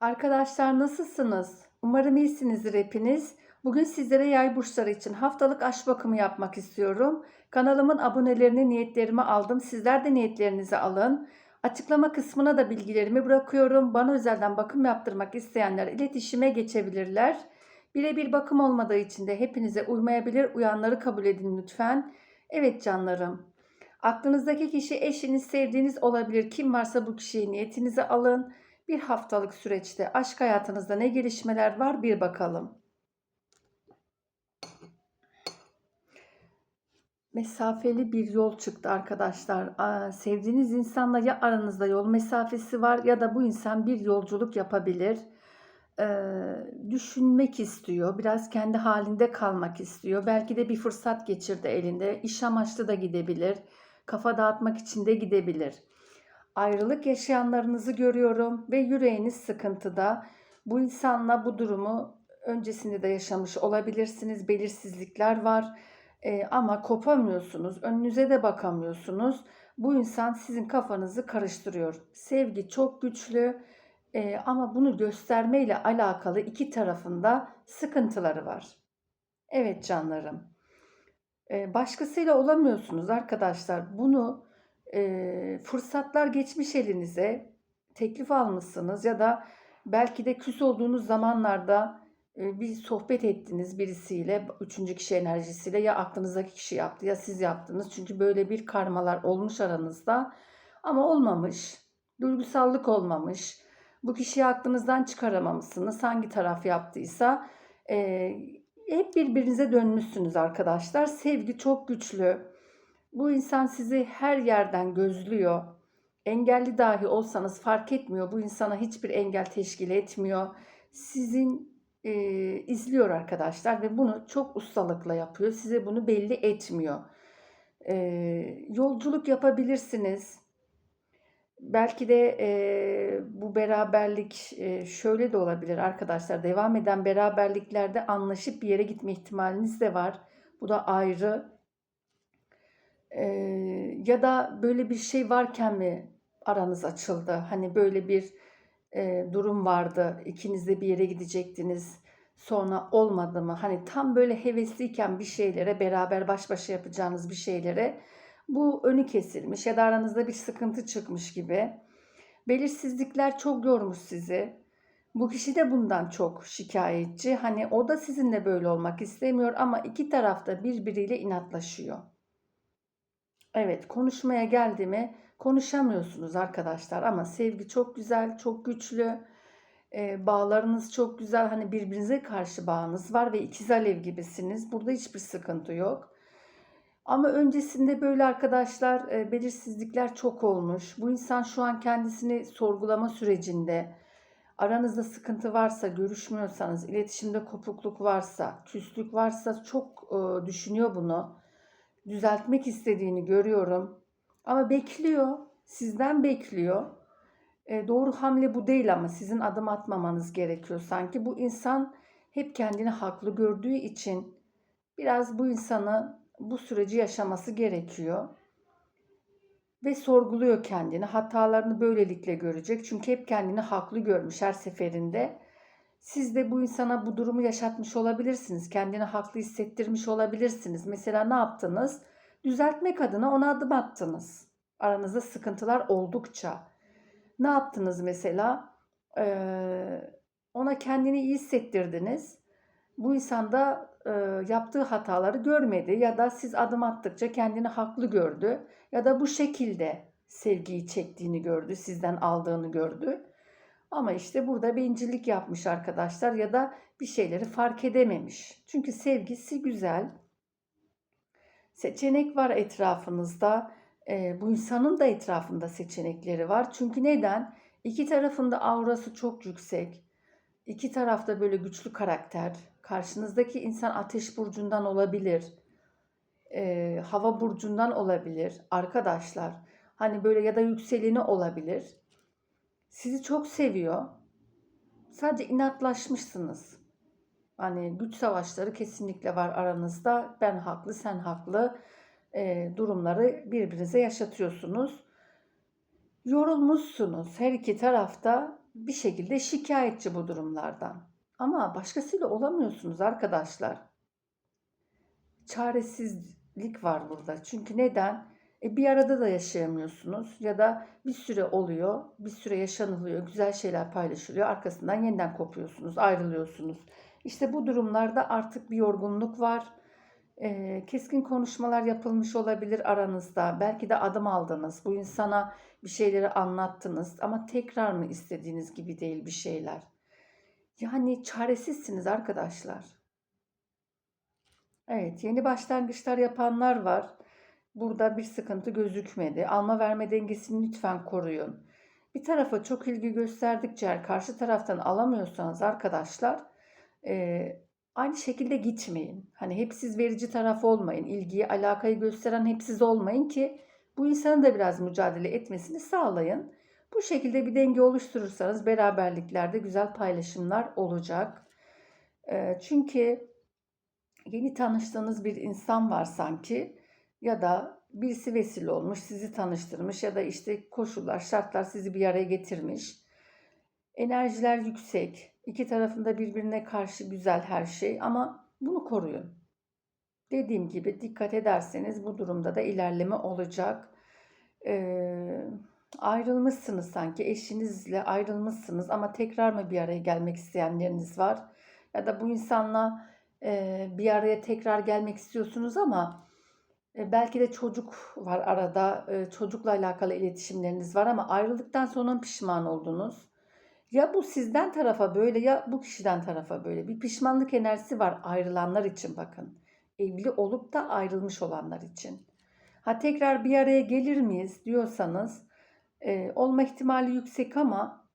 Arkadaşlar nasılsınız? Umarım iyisinizdir hepiniz. Bugün sizlere yay burçları için haftalık aşk bakımı yapmak istiyorum. Kanalımın abonelerini, niyetlerimi aldım. Sizler de niyetlerinizi alın. Açıklama kısmına da bilgilerimi bırakıyorum. Bana özelden bakım yaptırmak isteyenler iletişime geçebilirler. Birebir bakım olmadığı için de hepinize uymayabilir. Uyanları kabul edin lütfen. Evet canlarım. Aklınızdaki kişi eşiniz, sevdiğiniz olabilir. Kim varsa bu kişiye niyetinizi alın. Bir haftalık süreçte aşk hayatınızda ne gelişmeler var bir bakalım. Mesafeli bir yol çıktı arkadaşlar. Aa, sevdiğiniz insanla ya aranızda yol mesafesi var ya da bu insan bir yolculuk yapabilir. Ee, düşünmek istiyor. Biraz kendi halinde kalmak istiyor. Belki de bir fırsat geçirdi elinde. İş amaçlı da gidebilir. Kafa dağıtmak için de gidebilir. Ayrılık yaşayanlarınızı görüyorum ve yüreğiniz sıkıntıda. Bu insanla bu durumu öncesinde de yaşamış olabilirsiniz. Belirsizlikler var Ee, ama kopamıyorsunuz. Önünüze de bakamıyorsunuz. Bu insan sizin kafanızı karıştırıyor. Sevgi çok güçlü Ee, ama bunu göstermeyle alakalı iki tarafında sıkıntıları var. Evet canlarım. Ee, başkasıyla olamıyorsunuz arkadaşlar. Bunu e, fırsatlar geçmiş elinize, teklif almışsınız ya da belki de küs olduğunuz zamanlarda e, bir sohbet ettiniz birisiyle, üçüncü kişi enerjisiyle ya aklınızdaki kişi yaptı ya siz yaptınız. Çünkü böyle bir karmalar olmuş aranızda ama olmamış, duygusallık olmamış. Bu kişiyi aklınızdan çıkaramamışsınız. Hangi taraf yaptıysa e, hep birbirinize dönmüşsünüz arkadaşlar. Sevgi çok güçlü. Bu insan sizi her yerden gözlüyor. Engelli dahi olsanız fark etmiyor. Bu insana hiçbir engel teşkil etmiyor. Sizin e, izliyor arkadaşlar ve bunu çok ustalıkla yapıyor. Size bunu belli etmiyor. E, yolculuk yapabilirsiniz. Belki de e, bu beraberlik e, şöyle de olabilir arkadaşlar. Devam eden beraberliklerde anlaşıp bir yere gitme ihtimaliniz de var. Bu da ayrı. E, ya da böyle bir şey varken mi aranız açıldı? Hani böyle bir e, durum vardı. İkiniz de bir yere gidecektiniz. Sonra olmadı mı? Hani tam böyle hevesliyken bir şeylere beraber baş başa yapacağınız bir şeylere bu önü kesilmiş ya da aranızda bir sıkıntı çıkmış gibi. Belirsizlikler çok yormuş sizi. Bu kişi de bundan çok şikayetçi. Hani o da sizinle böyle olmak istemiyor ama iki tarafta birbiriyle inatlaşıyor. Evet, konuşmaya geldi mi konuşamıyorsunuz arkadaşlar ama sevgi çok güzel, çok güçlü. Bağlarınız çok güzel. Hani birbirinize karşı bağınız var ve ikiz alev gibisiniz. Burada hiçbir sıkıntı yok. Ama öncesinde böyle arkadaşlar belirsizlikler çok olmuş. Bu insan şu an kendisini sorgulama sürecinde. Aranızda sıkıntı varsa, görüşmüyorsanız, iletişimde kopukluk varsa, küslük varsa çok düşünüyor bunu. Düzeltmek istediğini görüyorum. Ama bekliyor. Sizden bekliyor. E, doğru hamle bu değil ama sizin adım atmamanız gerekiyor sanki. Bu insan hep kendini haklı gördüğü için biraz bu insanı bu süreci yaşaması gerekiyor. Ve sorguluyor kendini. Hatalarını böylelikle görecek. Çünkü hep kendini haklı görmüş her seferinde. Siz de bu insana bu durumu yaşatmış olabilirsiniz. Kendini haklı hissettirmiş olabilirsiniz. Mesela ne yaptınız? Düzeltmek adına ona adım attınız. Aranızda sıkıntılar oldukça. Ne yaptınız mesela? Ee, ona kendini iyi hissettirdiniz. Bu insan da e, yaptığı hataları görmedi ya da siz adım attıkça kendini haklı gördü ya da bu şekilde sevgiyi çektiğini gördü, sizden aldığını gördü. Ama işte burada bencillik yapmış arkadaşlar ya da bir şeyleri fark edememiş. Çünkü sevgisi güzel. Seçenek var etrafınızda. E, bu insanın da etrafında seçenekleri var. Çünkü neden? İki tarafında aurası çok yüksek. İki tarafta böyle güçlü karakter. Karşınızdaki insan ateş burcundan olabilir. E, hava burcundan olabilir. Arkadaşlar. Hani böyle ya da yükseleni olabilir. Sizi çok seviyor. Sadece inatlaşmışsınız. Hani güç savaşları kesinlikle var aranızda. Ben haklı, sen haklı e, durumları birbirinize yaşatıyorsunuz. Yorulmuşsunuz. Her iki tarafta bir şekilde şikayetçi bu durumlardan. Ama başkasıyla olamıyorsunuz arkadaşlar. Çaresizlik var burada. Çünkü neden? E bir arada da yaşayamıyorsunuz ya da bir süre oluyor, bir süre yaşanılıyor, güzel şeyler paylaşılıyor. Arkasından yeniden kopuyorsunuz, ayrılıyorsunuz. İşte bu durumlarda artık bir yorgunluk var. E, keskin konuşmalar yapılmış olabilir aranızda. Belki de adım aldınız. Bu insana bir şeyleri anlattınız ama tekrar mı istediğiniz gibi değil bir şeyler. Yani çaresizsiniz arkadaşlar. Evet, yeni başlangıçlar yapanlar var. Burada bir sıkıntı gözükmedi. Alma verme dengesini lütfen koruyun. Bir tarafa çok ilgi gösterdikçe eğer karşı taraftan alamıyorsanız arkadaşlar e, aynı şekilde gitmeyin. Hani hep siz verici taraf olmayın. İlgiyi, alakayı gösteren hep siz olmayın ki bu insanın da biraz mücadele etmesini sağlayın. Bu şekilde bir denge oluşturursanız beraberliklerde güzel paylaşımlar olacak. E, çünkü yeni tanıştığınız bir insan var sanki ya da birisi vesile olmuş, sizi tanıştırmış ya da işte koşullar, şartlar sizi bir araya getirmiş. Enerjiler yüksek. İki tarafında birbirine karşı güzel her şey ama bunu koruyun. Dediğim gibi dikkat ederseniz bu durumda da ilerleme olacak. Ee, ayrılmışsınız sanki eşinizle ayrılmışsınız ama tekrar mı bir araya gelmek isteyenleriniz var? Ya da bu insanla e, bir araya tekrar gelmek istiyorsunuz ama belki de çocuk var arada. Çocukla alakalı iletişimleriniz var ama ayrıldıktan sonra pişman oldunuz. Ya bu sizden tarafa böyle ya bu kişiden tarafa böyle. Bir pişmanlık enerjisi var ayrılanlar için bakın. Evli olup da ayrılmış olanlar için. Ha tekrar bir araya gelir miyiz diyorsanız olma ihtimali yüksek ama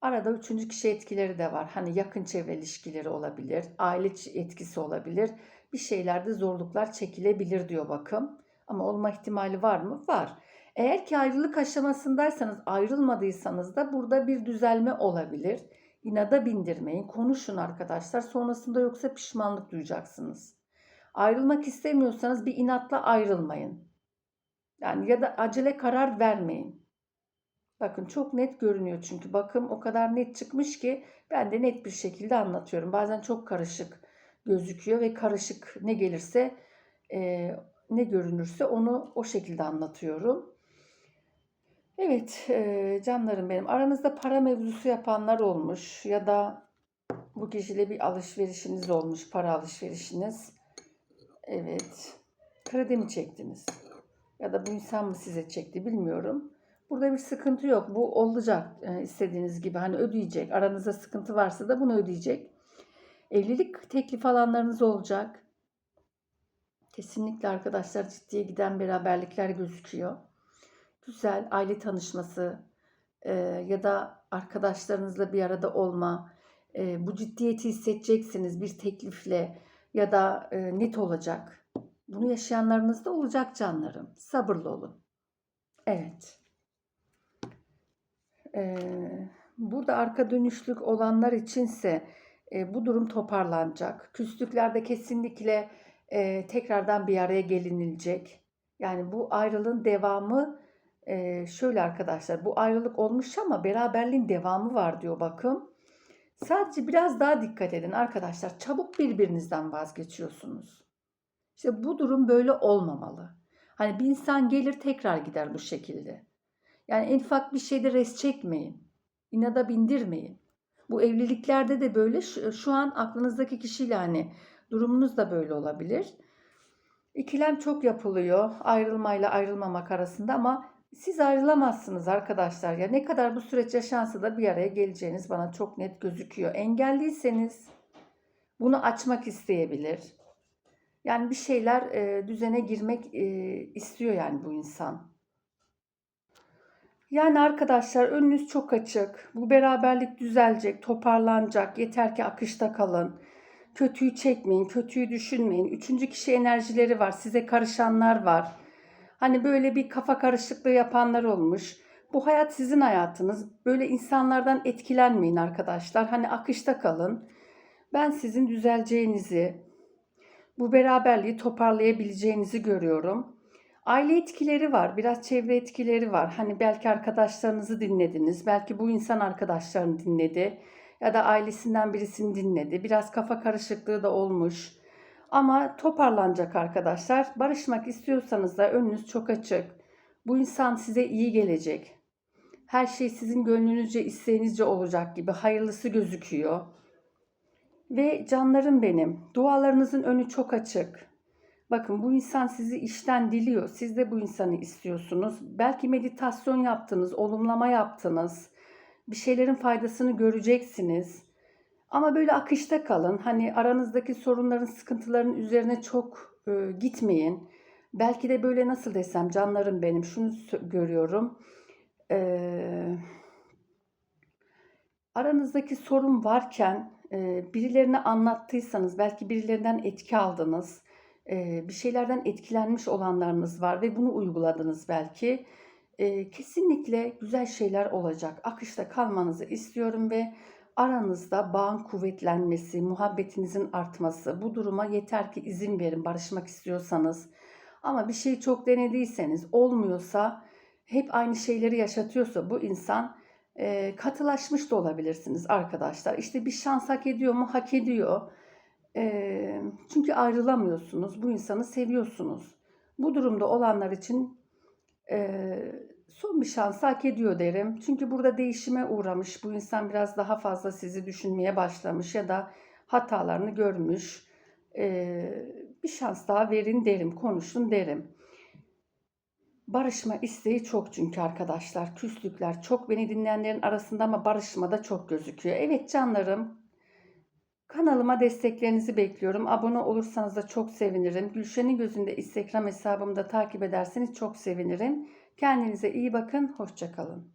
arada üçüncü kişi etkileri de var. Hani yakın çevre ilişkileri olabilir, aile etkisi olabilir bir şeylerde zorluklar çekilebilir diyor bakım. Ama olma ihtimali var mı? Var. Eğer ki ayrılık aşamasındaysanız, ayrılmadıysanız da burada bir düzelme olabilir. İnada bindirmeyin, konuşun arkadaşlar. Sonrasında yoksa pişmanlık duyacaksınız. Ayrılmak istemiyorsanız bir inatla ayrılmayın. Yani ya da acele karar vermeyin. Bakın çok net görünüyor çünkü bakım o kadar net çıkmış ki ben de net bir şekilde anlatıyorum. Bazen çok karışık gözüküyor ve karışık ne gelirse e, ne görünürse onu o şekilde anlatıyorum. Evet e, canlarım benim aranızda para mevzusu yapanlar olmuş ya da bu kişiyle bir alışverişiniz olmuş para alışverişiniz. Evet kredi mi çektiniz ya da bu insan mı size çekti bilmiyorum. Burada bir sıkıntı yok. Bu olacak e, istediğiniz gibi. Hani ödeyecek. Aranızda sıkıntı varsa da bunu ödeyecek. Evlilik teklif alanlarınız olacak. Kesinlikle arkadaşlar ciddiye giden beraberlikler gözüküyor. Güzel aile tanışması e, ya da arkadaşlarınızla bir arada olma. E, bu ciddiyeti hissedeceksiniz bir teklifle ya da e, net olacak. Bunu yaşayanlarınız da olacak canlarım. Sabırlı olun. Evet. Ee, burada arka dönüşlük olanlar içinse e, bu durum toparlanacak. Küslüklerde kesinlikle e, tekrardan bir araya gelinilecek. Yani bu ayrılığın devamı e, şöyle arkadaşlar bu ayrılık olmuş ama beraberliğin devamı var diyor bakım. Sadece biraz daha dikkat edin arkadaşlar. Çabuk birbirinizden vazgeçiyorsunuz. İşte bu durum böyle olmamalı. Hani bir insan gelir tekrar gider bu şekilde. Yani en ufak bir şeyde res çekmeyin. İnada bindirmeyin. Bu evliliklerde de böyle şu, an aklınızdaki kişiyle hani durumunuz da böyle olabilir. İkilem çok yapılıyor ayrılmayla ayrılmamak arasında ama siz ayrılamazsınız arkadaşlar. Ya ne kadar bu süreç yaşansa da bir araya geleceğiniz bana çok net gözüküyor. Engelliyseniz bunu açmak isteyebilir. Yani bir şeyler e, düzene girmek e, istiyor yani bu insan. Yani arkadaşlar önünüz çok açık. Bu beraberlik düzelecek, toparlanacak. Yeter ki akışta kalın. Kötüyü çekmeyin, kötüyü düşünmeyin. Üçüncü kişi enerjileri var, size karışanlar var. Hani böyle bir kafa karışıklığı yapanlar olmuş. Bu hayat sizin hayatınız. Böyle insanlardan etkilenmeyin arkadaşlar. Hani akışta kalın. Ben sizin düzeleceğinizi, bu beraberliği toparlayabileceğinizi görüyorum. Aile etkileri var, biraz çevre etkileri var. Hani belki arkadaşlarınızı dinlediniz, belki bu insan arkadaşlarını dinledi ya da ailesinden birisini dinledi. Biraz kafa karışıklığı da olmuş. Ama toparlanacak arkadaşlar. Barışmak istiyorsanız da önünüz çok açık. Bu insan size iyi gelecek. Her şey sizin gönlünüzce, isteğinizce olacak gibi hayırlısı gözüküyor. Ve canlarım benim, dualarınızın önü çok açık. Bakın bu insan sizi işten diliyor. Siz de bu insanı istiyorsunuz. Belki meditasyon yaptınız, olumlama yaptınız. Bir şeylerin faydasını göreceksiniz. Ama böyle akışta kalın. Hani aranızdaki sorunların, sıkıntıların üzerine çok e, gitmeyin. Belki de böyle nasıl desem canlarım benim şunu görüyorum. Eee aranızdaki sorun varken e, birilerine anlattıysanız, belki birilerinden etki aldınız, bir şeylerden etkilenmiş olanlarınız var ve bunu uyguladınız belki. Kesinlikle güzel şeyler olacak. Akışta kalmanızı istiyorum ve aranızda bağın kuvvetlenmesi, muhabbetinizin artması, bu duruma yeter ki izin verin barışmak istiyorsanız. Ama bir şeyi çok denediyseniz, olmuyorsa, hep aynı şeyleri yaşatıyorsa bu insan katılaşmış da olabilirsiniz arkadaşlar. İşte bir şans hak ediyor mu? Hak ediyor. E, çünkü ayrılamıyorsunuz. Bu insanı seviyorsunuz. Bu durumda olanlar için e, son bir şans hak ediyor derim. Çünkü burada değişime uğramış. Bu insan biraz daha fazla sizi düşünmeye başlamış ya da hatalarını görmüş. E, bir şans daha verin derim, konuşun derim. Barışma isteği çok çünkü arkadaşlar. Küslükler çok beni dinleyenlerin arasında ama barışma da çok gözüküyor. Evet canlarım. Kanalıma desteklerinizi bekliyorum. Abone olursanız da çok sevinirim. Gülşen'in gözünde Instagram hesabımda takip ederseniz çok sevinirim. Kendinize iyi bakın. Hoşçakalın.